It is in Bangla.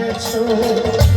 গেছো।